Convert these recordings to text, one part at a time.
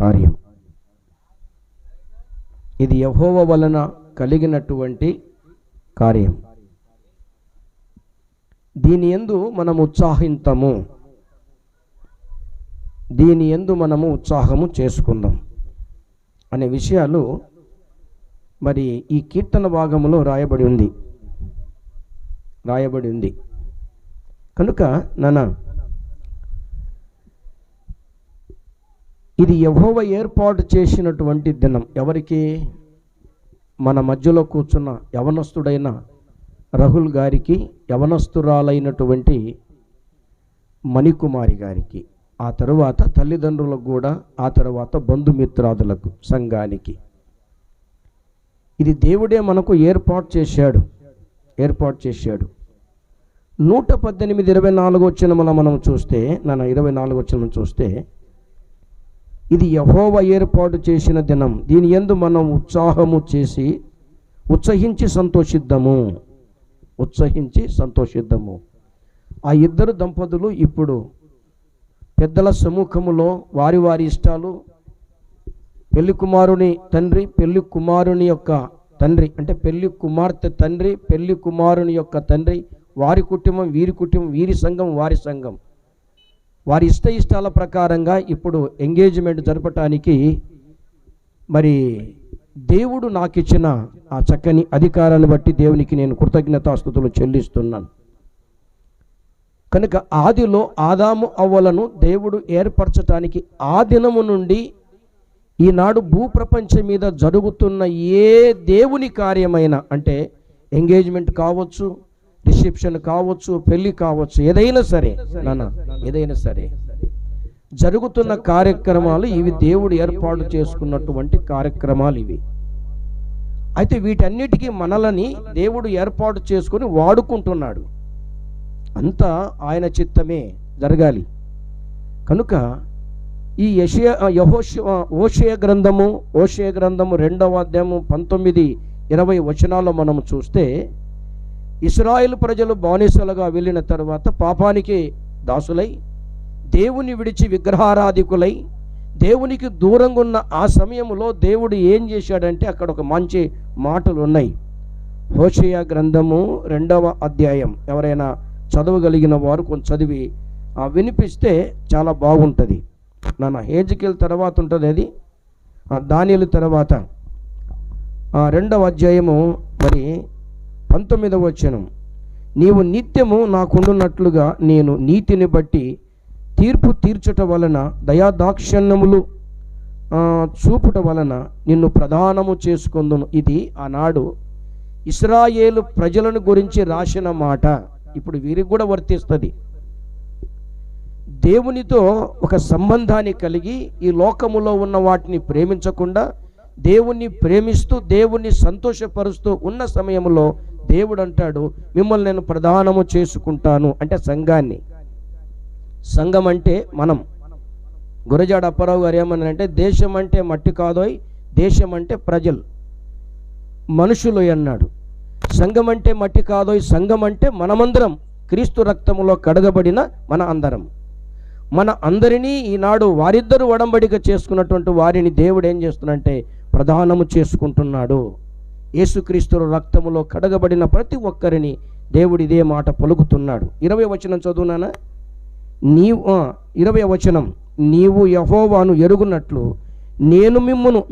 కార్యం. ఇది యహోవ వలన కలిగినటువంటి కార్యం. దీని ఎందు మనం ఉత్సాహింతము. దీని ఎందు మనము ఉత్సాహము చేసుకుందాం అనే విషయాలు మరి ఈ కీర్తన భాగంలో రాయబడి ఉంది. రాయబడి ఉంది. కనుక నానా ఇది యహోవ ఏర్పాటు చేసినటువంటి దినం. ఎవరికి? మన మధ్యలో కూర్చున్న యవనస్తుడైన రహుల్ గారికి యవనస్తురాలైనటువంటి మణికుమారి గారికి ఆ తరువాత తల్లిదండ్రులకు కూడా ఆ తర్వాత బంధుమిత్రాదులకు సంఘానికి. ఇది దేవుడే మనకు ఏర్పాటు చేశాడు. ఏర్పాటు చేశాడు. నూట పద్దెనిమిది ఇరవై నాలుగు వచ్చిన మనం చూస్తే నన్ను ఇరవై నాలుగు వచ్చిన చూస్తే ఇది యహోవ ఏర్పాటు చేసిన దినం. దీని ఎందు మనం ఉత్సాహము చేసి ఉత్సహించి సంతోషిద్దాము. ఉత్సహించి సంతోషిద్దాము. ఆ ఇద్దరు దంపతులు ఇప్పుడు పెద్దల సముఖములో వారి వారి ఇష్టాలు. పెళ్ళి కుమారుని తండ్రి పెళ్ళి కుమారుని యొక్క తండ్రి అంటే పెళ్ళి కుమార్తె తండ్రి పెళ్ళి కుమారుని యొక్క తండ్రి వారి కుటుంబం వీరి కుటుంబం వీరి సంఘం వారి సంఘం. వారి ఇష్ట ఇష్టాల ప్రకారంగా ఇప్పుడు ఎంగేజ్మెంట్ జరపటానికి మరి దేవుడు నాకు ఇచ్చిన ఆ చక్కని అధికారాన్ని బట్టి దేవునికి నేను కృతజ్ఞతాస్థుతులు చెల్లిస్తున్నాను. కనుక ఆదిలో ఆదాము అవ్వలను దేవుడు ఏర్పరచటానికి ఆ దినము నుండి ఈనాడు భూప్రపంచం మీద జరుగుతున్న ఏ దేవుని కార్యమైనా అంటే ఎంగేజ్మెంట్ కావచ్చు రిసెప్షన్ కావచ్చు పెళ్ళి కావచ్చు ఏదైనా సరే నాన్న ఏదైనా సరే. జరుగుతున్న కార్యక్రమాలు ఇవి దేవుడు ఏర్పాటు చేసుకున్నటువంటి కార్యక్రమాలు ఇవి. అయితే వీటన్నిటికీ మనలని దేవుడు ఏర్పాటు చేసుకొని వాడుకుంటున్నాడు. అంతా ఆయన చిత్తమే జరగాలి. కనుక ఈ యషయ యహోష ఓషయ గ్రంథము ఓషయ గ్రంథము రెండవ అధ్యాయము పంతొమ్మిది ఇరవై వచనాల్లో మనం చూస్తే ఇస్రాయిల్ ప్రజలు బానిసలుగా వెళ్ళిన తర్వాత పాపానికి దాసులై దేవుని విడిచి విగ్రహారాధికులై దేవునికి దూరంగా ఉన్న ఆ సమయంలో దేవుడు ఏం చేశాడంటే అక్కడ ఒక మంచి మాటలు ఉన్నాయి హోషయ గ్రంథము రెండవ అధ్యాయం. ఎవరైనా చదవగలిగిన వారు కొంచెం చదివి ఆ, వినిపిస్తే చాలా బాగుంటుంది. నాన్న హేజ్కిల్ తర్వాత ఉంటుంది అది. దానిల తర్వాత. ఆ, రెండవ అధ్యాయము మరి పంతొమ్మిదవ వచ్చినం నీవు నిత్యము నాకుండునట్లుగా నేను నీతిని బట్టి తీర్పు తీర్చుట వలన దయాదాక్షణ్యములు చూపుట వలన నిన్ను ప్రధానము చేసుకుందును. ఇది ఆనాడు ఇస్రాయేలు ప్రజలను గురించి రాసిన మాట. ఇప్పుడు వీరికి కూడా వర్తిస్తుంది. దేవునితో ఒక సంబంధాన్ని కలిగి ఈ లోకములో ఉన్న వాటిని ప్రేమించకుండా దేవుణ్ణి ప్రేమిస్తూ దేవుణ్ణి సంతోషపరుస్తూ ఉన్న సమయంలో దేవుడు అంటాడు మిమ్మల్ని నేను ప్రధానము చేసుకుంటాను అంటే సంఘాన్ని. సంఘం అంటే మనం. గురజాడ అప్పారావు గారు ఏమన్నారంటే దేశం అంటే మట్టి కాదోయ్ దేశం అంటే ప్రజలు. మనుషులు అన్నాడు. సంఘం అంటే మట్టి కాదోయ్ సంఘం అంటే మనమందరం క్రీస్తు రక్తములో కడగబడిన మన అందరం. మన అందరినీ ఈనాడు వారిద్దరూ ఒడంబడిక చేసుకున్నటువంటి వారిని దేవుడు ఏం చేస్తున్నంటే ప్రధానము చేసుకుంటున్నాడు. యేసుక్రీస్తు రక్తములో కడగబడిన ప్రతి ఒక్కరిని దేవుడు ఇదే మాట పలుకుతున్నాడు. ఇరవై వచనం చదువునానా నీవు ఇరవై వచనం. నీవు యహోవాను ఎరుగునట్లు నేను మిమ్మును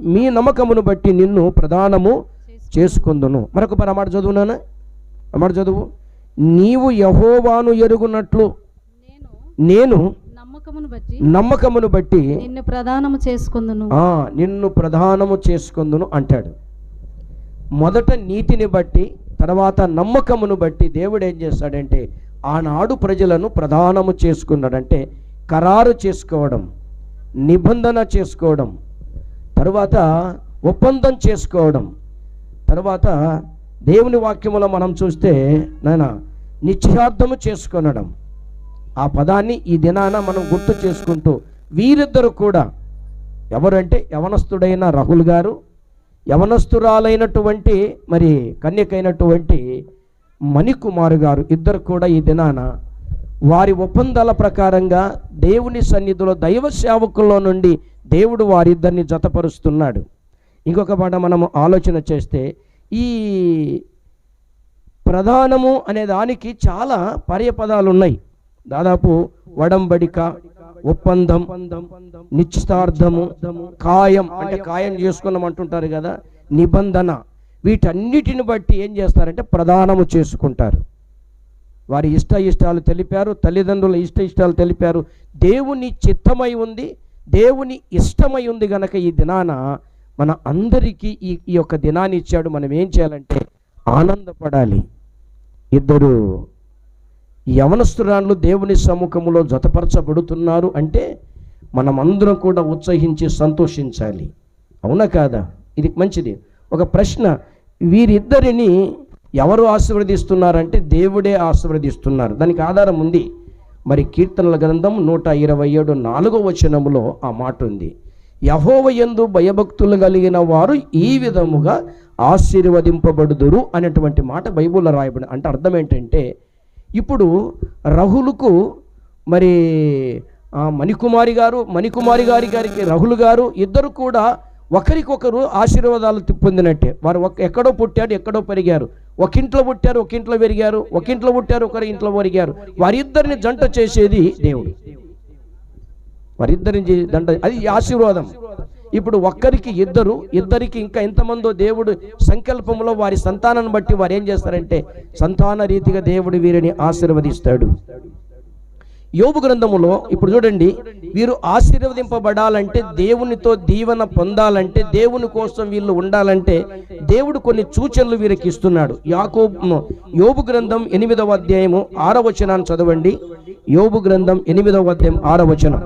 మీ- నమ్మకమును బట్టి నిన్ను ప్రధానము చేసుకుందును. మరొక పర మాట చదువునానా మాట చదువు. నీవు యహోవాను ఎరుగునట్లు నేను నేను నమ్మకమును బట్టి నిన్ను ప్రదానము చేసుకుందును. నిన్ను ప్రధానము చేసుకుందును అంటాడు. మొదట నీతిని బట్టి తర్వాత నమ్మకమును బట్టి దేవుడు ఏం చేస్తాడంటే ఆనాడు ప్రజలను ప్రధానము చేసుకున్నాడంటే ఖరారు చేసుకోవడం నిబంధన చేసుకోవడం తరువాత ఒప్పందం చేసుకోవడం తర్వాత దేవుని వాక్యములో మనం చూస్తే నాయన నిశ్చయార్థము చేసుకొనడం. ఆ పదాన్ని ఈ దినాన మనం గుర్తు చేసుకుంటూ వీరిద్దరు కూడా ఎవరంటే యవనస్తుడైన రాహుల్ గారు యవనస్తురాలైనటువంటి మరి కన్యకైనటువంటి మణికుమారు గారు ఇద్దరు కూడా ఈ దినాన వారి ఒప్పందాల ప్రకారంగా దేవుని సన్నిధిలో దైవ సేవకుల్లో నుండి దేవుడు వారిద్దరిని జతపరుస్తున్నాడు. ఇంకొక మాట మనము ఆలోచన చేస్తే ఈ ప్రధానము అనే దానికి చాలా పర్యపదాలు ఉన్నాయి దాదాపు వడంబడిక ఒప్పందం నిశ్చితార్థము ఖాయం అంటే ఖాయం చేసుకున్నాం అంటుంటారు కదా నిబంధన. వీటన్నిటిని బట్టి ఏం చేస్తారంటే ప్రధానము చేసుకుంటారు. వారి ఇష్ట ఇష్టాలు తెలిపారు తల్లిదండ్రుల ఇష్ట ఇష్టాలు తెలిపారు. దేవుని చిత్తమై ఉంది దేవుని ఇష్టమై ఉంది గనక ఈ దినాన మన అందరికీ ఈ ఈ యొక్క దినాన్ని ఇచ్చాడు. మనం ఏం చేయాలంటే ఆనందపడాలి. ఇద్దరు యవనస్తురాళ్ళు దేవుని సముఖంలో జతపరచబడుతున్నారు అంటే మనమందరం కూడా ఉత్సహించి సంతోషించాలి. అవునా కాదా? ఇది మంచిది. ఒక ప్రశ్న. వీరిద్దరిని ఎవరు ఆశీర్వదిస్తున్నారంటే దేవుడే ఆశీర్వదిస్తున్నారు. దానికి ఆధారం ఉంది. మరి కీర్తనల గ్రంథం నూట ఇరవై ఏడు నాలుగో వచనములో ఆ మాట ఉంది. యహోవ ఎందు భయభక్తులు కలిగిన వారు ఈ విధముగా ఆశీర్వదింపబడుదురు అనేటువంటి మాట బైబుల్లో రాయబడి అంటే అర్థం ఏంటంటే ఇప్పుడు రహులుకు మరి మణికుమారి గారు మణికుమారి గారి గారికి రహులు గారు ఇద్దరు కూడా ఒకరికొకరు ఆశీర్వాదాలు పొందినట్టే. వారు ఒక ఎక్కడో పుట్టాడు ఎక్కడో పెరిగారు. ఒకింట్లో పుట్టారు ఒకంట్లో పెరిగారు ఒకింట్లో పుట్టారు ఒకరి ఇంట్లో పెరిగారు. వారిద్దరిని జంట చేసేది దేవుడు. వారిద్దరిని చే- దంట అది ఆశీర్వాదం. ఇప్పుడు ఒక్కరికి ఇద్దరు ఇద్దరికి ఇంకా ఎంతమందో దేవుడు సంకల్పంలో వారి సంతానాన్ని బట్టి వారు ఏం చేస్తారంటే సంతాన రీతిగా దేవుడు వీరిని ఆశీర్వదిస్తాడు. యోబు గ్రంథములో ఇప్పుడు చూడండి వీరు ఆశీర్వదింపబడాలంటే దేవునితో దీవెన పొందాలంటే దేవుని కోసం వీళ్ళు ఉండాలంటే దేవుడు కొన్ని సూచనలు వీరికి ఇస్తున్నాడు. యాకో యోబు గ్రంథం ఎనిమిదవ అధ్యాయము ఆరవచనాన్ని చదవండి. యోబు గ్రంథం ఎనిమిదవ అధ్యాయం ఆరవచనం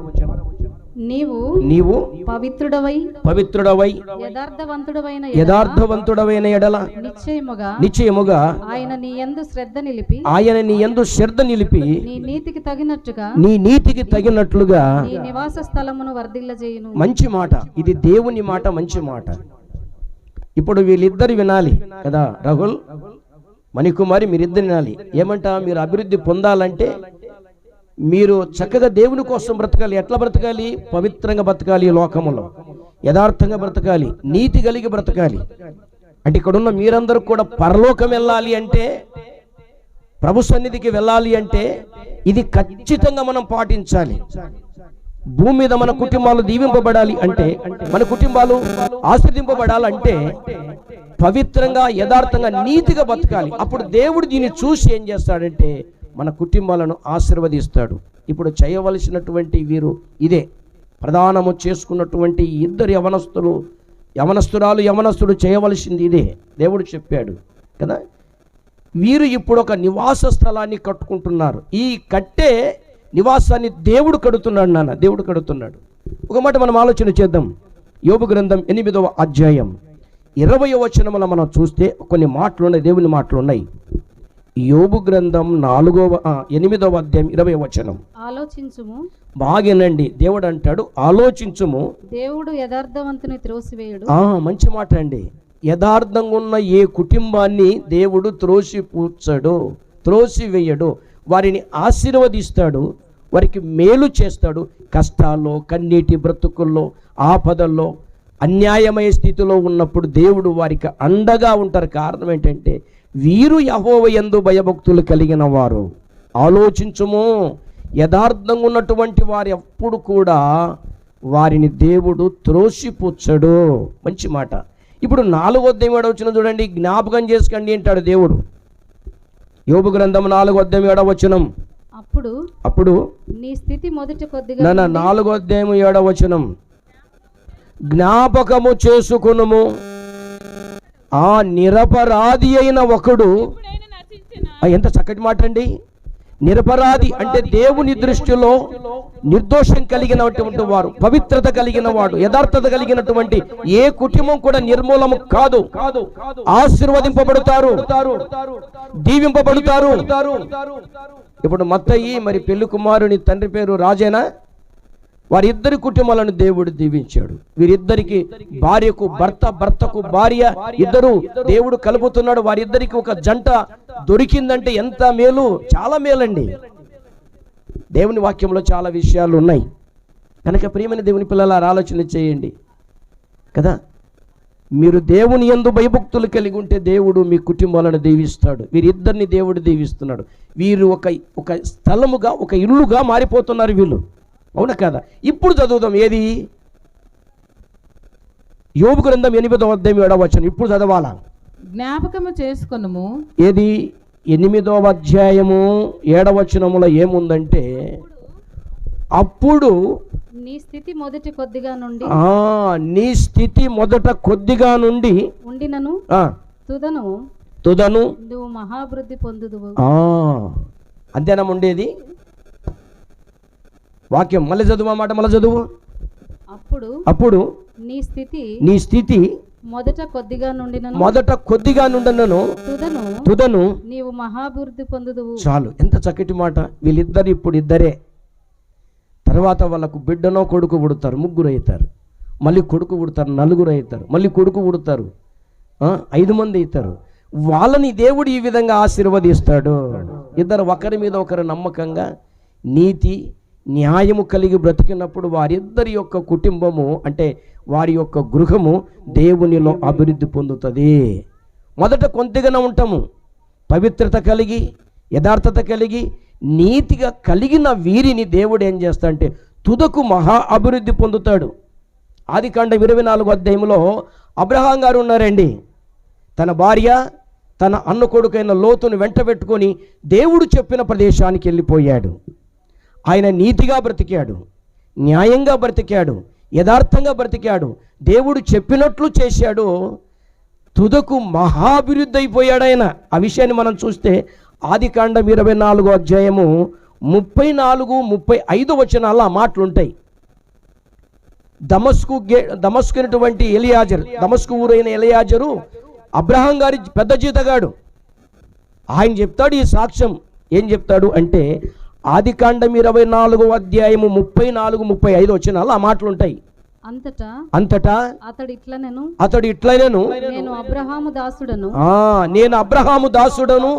నీవు నీవు పవిత్రుడవై పవిత్రుడవై యథార్థవంతుడవైన యథార్థవంతుడవైన ఎడల నిశ్చయముగా నిశ్చయముగా ఆయన నీ యందు శ్రద్ధ నిలిపి ఆయన నీ యందు శ్రద్ధ నిలిపి నీ నీతికి తగినట్టుగా నీ నీతికి తగినట్లుగా నీ నివాస స్థలమును వర్ధిల్లజేయును. మంచి మాట. ఇది దేవుని మాట మంచి మాట. ఇప్పుడు వీళ్ళిద్దరు వినాలి కదా రఘుల్ మణికుమారి మీరిద్దరు వినాలి. ఏమంటా? మీరు అభివృద్ధి పొందాలంటే మీరు చక్కగా దేవుని కోసం బ్రతకాలి. ఎట్లా బ్రతకాలి? పవిత్రంగా బ్రతకాలి లోకములో. యథార్థంగా బ్రతకాలి. నీతి కలిగి బ్రతకాలి. అంటే ఇక్కడున్న మీరందరూ కూడా పరలోకం వెళ్ళాలి అంటే ప్రభు సన్నిధికి వెళ్ళాలి అంటే ఇది ఖచ్చితంగా మనం పాటించాలి. భూమి మీద మన కుటుంబాలు దీవింపబడాలి అంటే మన కుటుంబాలు ఆశ్రదింపబడాలంటే పవిత్రంగా యథార్థంగా నీతిగా బతకాలి అప్పుడు దేవుడు దీన్ని చూసి ఏం చేస్తాడంటే మన కుటుంబాలను ఆశీర్వదిస్తాడు. ఇప్పుడు చేయవలసినటువంటి వీరు ఇదే. ప్రధానము చేసుకున్నటువంటి ఇద్దరు యవనస్తులు యవనస్తురాలు యవనస్తుడు చేయవలసింది ఇదే. దేవుడు చెప్పాడు కదా? వీరు ఇప్పుడు ఒక నివాస స్థలాన్ని కట్టుకుంటున్నారు. ఈ కట్టే నివాసాన్ని దేవుడు కడుతున్నాడు నాన్న దేవుడు కడుతున్నాడు. ఒక మాట మనం ఆలోచన చేద్దాం. యోగు గ్రంథం ఎనిమిదవ అధ్యాయం. ఇరవై వచనముల మనం చూస్తే కొన్ని మాటలు ఉన్నాయి దేవుని మాటలు ఉన్నాయి. యోబు గ్రంథం నాలుగవ ఎనిమిదవ అధ్యాయం ఇరవై వచనం. ఆలోచించుము. బాగేనండి దేవుడు అంటాడు ఆలోచించుము. దేవుడు యథార్థవంతుని త్రోసివేయుడు. ఆ మంచి మాట అండి యథార్థంగా ఉన్న ఏ కుటుంబాన్ని దేవుడు త్రోసి పూడ్చడు త్రోసి వేయడు వారిని ఆశీర్వదిస్తాడు వారికి మేలు చేస్తాడు. కష్టాల్లో కన్నీటి బ్రతుకుల్లో ఆపదల్లో అన్యాయమయ స్థితిలో ఉన్నప్పుడు దేవుడు వారికి అండగా ఉంటారు. కారణం ఏంటంటే వీరు యహోవ యందు భయభక్తులు కలిగిన వారు. ఆలోచించుము. యథార్థంగా ఉన్నటువంటి వారు ఎప్పుడు కూడా వారిని దేవుడు త్రోసిపుచ్చడు. మంచి మాట. ఇప్పుడు నాలుగో అధ్యాయం వచ్చిన చూడండి. జ్ఞాపకం చేసుకోండి అంటాడు దేవుడు. యోబు గ్రంథం నాలుగో అధ్యాయం ఏడవ వచనం. అప్పుడు అప్పుడు నీ స్థితి మొదటి కొద్దిగా నాన్న నాలుగో అధ్యాయం ఏడవ వచనం. జ్ఞాపకము చేసుకునుము. ఆ నిరపరాధి అయిన ఒకడు. ఎంత చక్కటి మాట అండి నిరపరాధి అంటే దేవుని దృష్టిలో నిర్దోషం కలిగినటువంటి వారు పవిత్రత కలిగిన వాడు యథార్థత కలిగినటువంటి ఏ కుటుంబం కూడా నిర్మూలము కాదు. ఆశీర్వదింపబడతారు. దీవింపబడతారు. ఇప్పుడు మత్తయి మరి పెళ్ళి కుమారుని తండ్రి పేరు రాజేనా? వారిద్దరి కుటుంబాలను దేవుడు దీవించాడు. వీరిద్దరికి భార్యకు భర్త భర్తకు భార్య ఇద్దరు దేవుడు కలుపుతున్నాడు. వారిద్దరికి ఒక జంట దొరికిందంటే ఎంత మేలు? చాలా మేలండి. దేవుని వాక్యంలో చాలా విషయాలు ఉన్నాయి. కనుక ప్రియమైన దేవుని పిల్లల ఆలోచన చేయండి. కదా? మీరు దేవుని ఎందు భయభక్తులు కలిగి ఉంటే దేవుడు మీ కుటుంబాలను దీవిస్తాడు. వీరిద్దరిని దేవుడు దీవిస్తున్నాడు. వీరు ఒక ఒక స్థలముగా ఒక ఇల్లుగా మారిపోతున్నారు వీళ్ళు. అవునా కదా? ఇప్పుడు చదువుదాం. ఏది? యోబు గ్రంథం ఎనిమిదో అధ్యాయం ఏడవ వచనం. ఇప్పుడు చదవాలా? జ్ఞాపకము చేసుకొనుము. ఏది? ఎనిమిదవ అధ్యాయము ఏడవచనములో ఏముందంటే అప్పుడు నీ స్థితి మొదటి కొద్దిగా నుండి ఆ నీ స్థితి మొదట కొద్దిగా నుండి ఉండినను తుదను తుదను నువ్వు మహాభివృద్ధి పొందుదువు. ఆ. అంతేనా ఉండేది వాక్యం మళ్ళీ చదువు మాట మళ్ళీ చదువు. అప్పుడు అప్పుడు నీ స్థితి నీ స్థితి మొదట కొద్దిగా నుండినను. మొదట కొద్దిగా నుండనను. తుదను తుదను నీవు మహాభివృద్ధి పొందుదువు. చాలు ఎంత చక్కటి మాట. వీళ్ళిద్దరు ఇప్పుడు ఇద్దరే. తర్వాత వాళ్ళకు బిడ్డనో కొడుకు పుడతారు ముగ్గురు అవుతారు. మళ్ళీ కొడుకు పుడతారు నలుగురు అవుతారు. మళ్ళీ కొడుకు పుడతారు ఐదు మంది అవుతారు. వాళ్ళని దేవుడు ఈ విధంగా ఆశీర్వదిస్తాడు. ఇద్దరు ఒకరి మీద ఒకరు నమ్మకంగా నీతి న్యాయము కలిగి బ్రతికినప్పుడు వారిద్దరి యొక్క కుటుంబము అంటే వారి యొక్క గృహము దేవునిలో అభివృద్ధి పొందుతుంది. మొదట కొంతగానే ఉంటాము. పవిత్రత కలిగి యథార్థత కలిగి నీతిగా కలిగిన వీరిని దేవుడు ఏం చేస్తాడంటే తుదకు మహా అభివృద్ధి పొందుతాడు. ఆది కాండం ఇరవై నాలుగు అధ్యాయంలో అబ్రహాం గారు ఉన్నారండి. తన భార్య తన అన్న కొడుకైన లోతును వెంట పెట్టుకొని దేవుడు చెప్పిన ప్రదేశానికి వెళ్ళిపోయాడు. ఆయన నీతిగా బ్రతికాడు న్యాయంగా బ్రతికాడు యథార్థంగా బ్రతికాడు దేవుడు చెప్పినట్లు చేశాడు. తుదకు మహాభివృద్ధి అయిపోయాడు ఆయన. ఆ విషయాన్ని మనం చూస్తే ఆది కాండం ఇరవై నాలుగో అధ్యాయము ముప్పై నాలుగు ముప్పై ఐదు వచనాల ఆ మాటలుంటాయి. దమస్కు గే దమస్కునటువంటి ఎలియాజర్ దమస్కు ఊరైన ఎలియాజరు అబ్రహాం గారి పెద్ద జీతగాడు. ఆయన చెప్తాడు ఈ సాక్ష్యం. ఏం చెప్తాడు అంటే ఆది కాండం ఇరవై నాలుగో అధ్యాయము ముప్పై నాలుగు ముప్పై ఐదు వచనాలు ఆ మాటలు ఉంటాయి అంతటా? అంతటా? అతడు ఇట్లా నేను? అతడు ఇట్లనేను నేను? అబ్రహాము దాసుడను. ఆ నేను అబ్రహాము దాసుడను.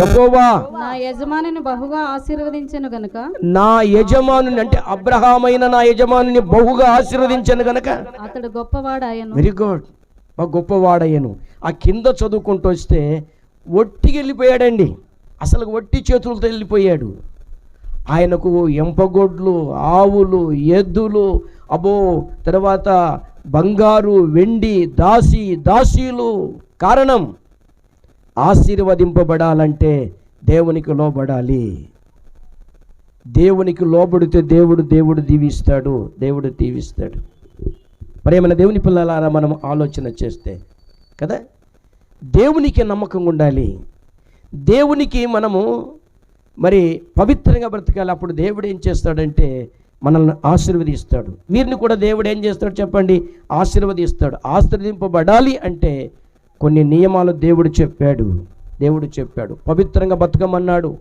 యెహోవా నా యజమానిని బహుగా ఆశీర్వదించెను గనుక? నా యజమానుని అంటే అబ్రహామైన నా యజమానుని బహుగా ఆశీర్వదించాను గనక? అతడు గొప్పవాడాయను. Very good గొప్పవాడయ్యను. ఆ కింద చదువుకుంటూ వస్తే ఒట్టికి వెళ్ళిపోయాడండి అసలు వట్టి చేతులతో వెళ్ళిపోయాడు. ఆయనకు ఎంపగొడ్లు ఆవులు ఎద్దులు అబో తర్వాత బంగారు వెండి దాసి దాసీలు కారణం. ఆశీర్వదింపబడాలంటే దేవునికి లోబడాలి. దేవునికి లోబడితే దేవుడు దేవుడు దీవిస్తాడు దేవుడు దీవిస్తాడు. ప్రేమన దేవుని పిల్లలారా మనం ఆలోచన చేస్తే కదా? దేవునికి నమ్మకం ఉండాలి. దేవునికి మనము మరి పవిత్రంగా బ్రతకాలి. అప్పుడు దేవుడు ఏం చేస్తాడంటే మనల్ని ఆశీర్వదిస్తాడు. వీరిని కూడా దేవుడు ఏం చేస్తాడు చెప్పండి? ఆశీర్వదిస్తాడు. ఆశీర్వదింపబడాలి అంటే కొన్ని నియమాలు దేవుడు చెప్పాడు. దేవుడు చెప్పాడు. పవిత్రంగా బ్రతకమన్నాడు.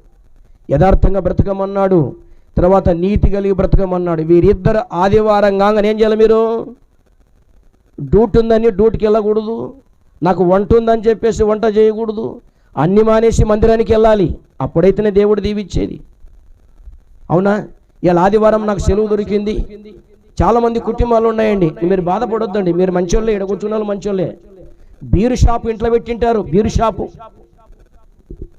యథార్థంగా బ్రతకమన్నాడు. తర్వాత నీతి కలిగి బ్రతకమన్నాడు. వీరిద్దరు ఆదివారం కాగానే ఏం చేయాలి మీరు? డ్యూటీ ఉందని డ్యూటీకి వెళ్ళకూడదు. నాకు వంట ఉందని చెప్పేసి వంట చేయకూడదు. అన్ని మానేసి మందిరానికి వెళ్ళాలి. అప్పుడైతేనే దేవుడు దీవిచ్చేది అవునా? ఇలా ఆదివారం నాకు సెలవు దొరికింది. చాలామంది కుటుంబాలు ఉన్నాయండి. మీరు బాధపడొద్దండి. మీరు మంచోళ్ళే ఇక్కడ కూర్చున్న వాళ్ళు మంచోళ్ళే. బీరు షాపు ఇంట్లో పెట్టింటారు. Beer shop.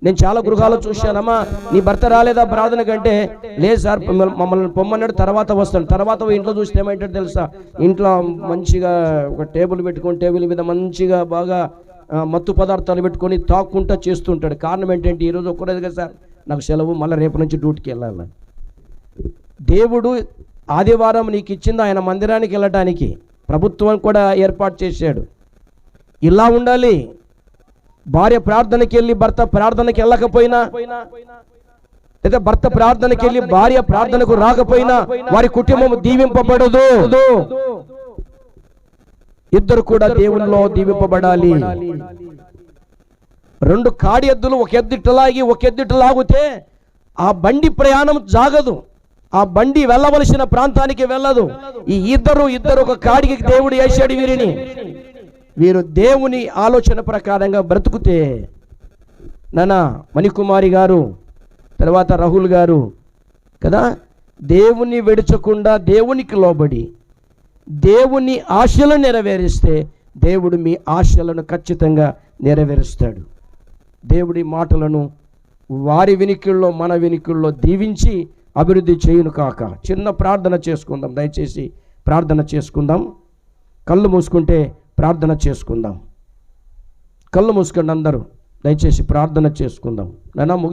నేను చాలా గృహాలు చూశానమ్మా నీ భర్త రాలేదా ప్రార్థన కంటే? లేదు సార్ మమ్మల్ని- పొమ్మన్నాడు తర్వాత వస్తాను. తర్వాత ఇంట్లో చూస్తే ఏమంటాడు తెలుసా? ఇంట్లో మంచిగా ఒక టేబుల్ పెట్టుకొని టేబుల్ మీద మంచిగా బాగా మత్తు పదార్థాలు పెట్టుకొని తాక్కుంటా చేస్తుంటాడు. కారణం ఏంటంటే ఈరోజు ఒక్కరోజు కదా సార్ నాకు సెలవు మళ్ళీ రేపు నుంచి డ్యూటీకి వెళ్ళాలి. దేవుడు ఆదివారం నీకు ఇచ్చింది ఆయన మందిరానికి వెళ్ళటానికి ప్రభుత్వం కూడా ఏర్పాటు చేశాడు. ఇలా ఉండాలి. భార్య ప్రార్థనకి వెళ్ళి భర్త ప్రార్థనకి వెళ్ళకపోయినా లేదా భర్త ప్రార్థనకి వెళ్ళి భార్య ప్రార్థనకు రాకపోయినా వారి కుటుంబం దీవింపబడదు. ఇద్దరు కూడా దేవునిలో దీవింపబడాలి. రెండు కాడి ఎద్దులు ఒక ఎద్దుట లాగి ఒక ఎద్దుట లాగితే ఆ బండి ప్రయాణం జాగదు. ఆ బండి వెళ్ళవలసిన ప్రాంతానికి వెళ్ళదు. ఈ ఇద్దరు ఇద్దరు ఒక కాడికి దేవుడు వేసాడు వీరిని. వీరు దేవుని ఆలోచన ప్రకారంగా బ్రతుకుతే నానా మణికుమారి గారు తర్వాత రాహుల్ గారు కదా? దేవుని విడచకుండా దేవునికి లోబడి దేవుని ఆశలు నెరవేరిస్తే దేవుడు మీ ఆశలను ఖచ్చితంగా నెరవేరుస్తాడు. దేవుడి మాటలను వారి వినికిల్లో మన వినికిల్లో దీవించి అభివృద్ధి చేయును కాక. చిన్న ప్రార్థన చేసుకుందాం. దయచేసి ప్రార్థన చేసుకుందాం. కళ్ళు మూసుకుంటే ప్రార్థన చేసుకుందాం. కళ్ళు మూసుకోండి అందరూ. దయచేసి ప్రార్థన చేసుకుందాం. నైనా ముగి